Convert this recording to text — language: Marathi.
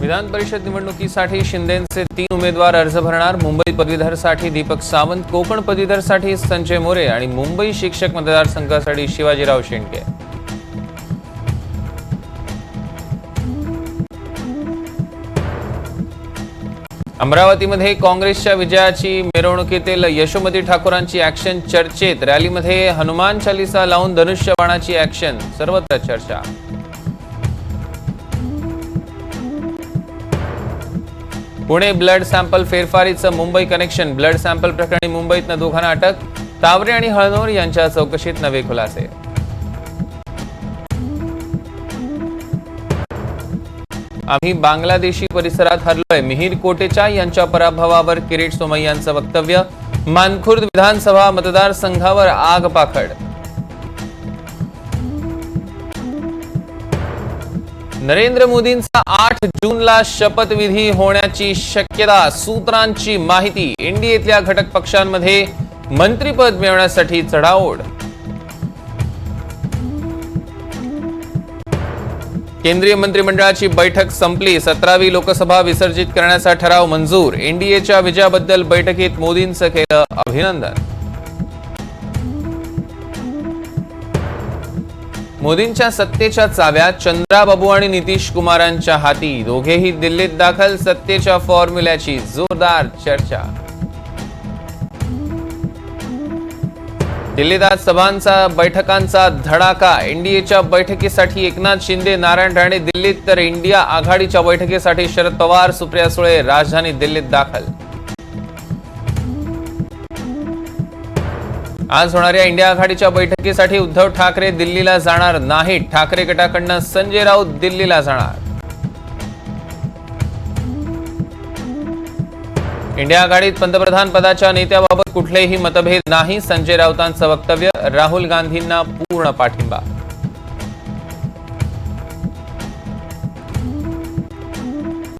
विधान परिषद निवडणुकीसाठी शिंदेचे तीन उमेदवार अर्ज भरणार. मुंबई पदवीधरसाठी दीपक सावंत कोकण पदवीधरसाठी संजय मोरे आणि मुंबई शिक्षक मतदारसंघासाठी शिवाजीराव शेंडके. अमरावतीमध्ये काँग्रेसच्या विजयाची मिरवणुकीतील यशोमती ठाकूरांची ऍक्शन चर्चेत. रॅलीमध्ये हनुमान चालिसा लावून धनुष्यबाणाची ऍक्शन सर्वत्र चर्चा. पुणे ब्लड सॅम्पल फेरफारीचं मुंबई कनेक्शन. ब्लड सॅम्पल प्रकरणी मुंबईतनं दोघांना अटक. तावरे आणि हळनोर यांच्या चौकशीत नवे खुलासे. आम्ही बांगलादेशी परिसरात हरलोय. मिहीर कोटेचा यांच्या पराभवावर किरीट सोमय्यांचं वक्तव्य. मानखुर्द विधानसभा मतदारसंघावर आग पाखड नरेंद्र मोदींचा आठ जूनला शपथविधी होण्याची शक्यता सूत्रांची माहिती एनडीएतल्या घटक पक्षांमध्ये मंत्रीपद मिळवण्यासाठी चढाओढ. केंद्रीय मंत्रिमंडळाची बैठक संपली. सतरावी लोकसभा विसर्जित करण्याचा ठराव मंजूर. एनडीएच्या विजयाबद्दल बैठकीत मोदींचं केलं अभिनंदन. मोदींच्या सत्तेच्या चाव्या चंद्राबाबू आणि नितीश कुमारांच्या हाती. दोघेही दिल्लीत दाखल सत्तेच्या फॉर्म्युल्याची जोरदार चर्चा. दिल्लीत आज सभांचा बैठकांचा धडाका. एनडीएच्या बैठकीसाठी एकनाथ शिंदे नारायण राणे दिल्लीत तर इंडिया आघाडीच्या बैठकीसाठी शरद पवार सुप्रिया सुळे राजधानी दिल्लीत दाखल. आज होणाऱ्या इंडिया आघाडीच्या बैठकीसाठी उद्धव ठाकरे दिल्लीला जाणार नाहीत. ठाकरे गटाकडनं संजय राऊत दिल्लीला जाणार. इंडिया आघाडीत पंतप्रधान पदाच्या नेत्याबाबत कुठलेही मतभेद नाही. संजय राऊतांचं वक्तव्य राहुल गांधींना पूर्ण पाठिंबा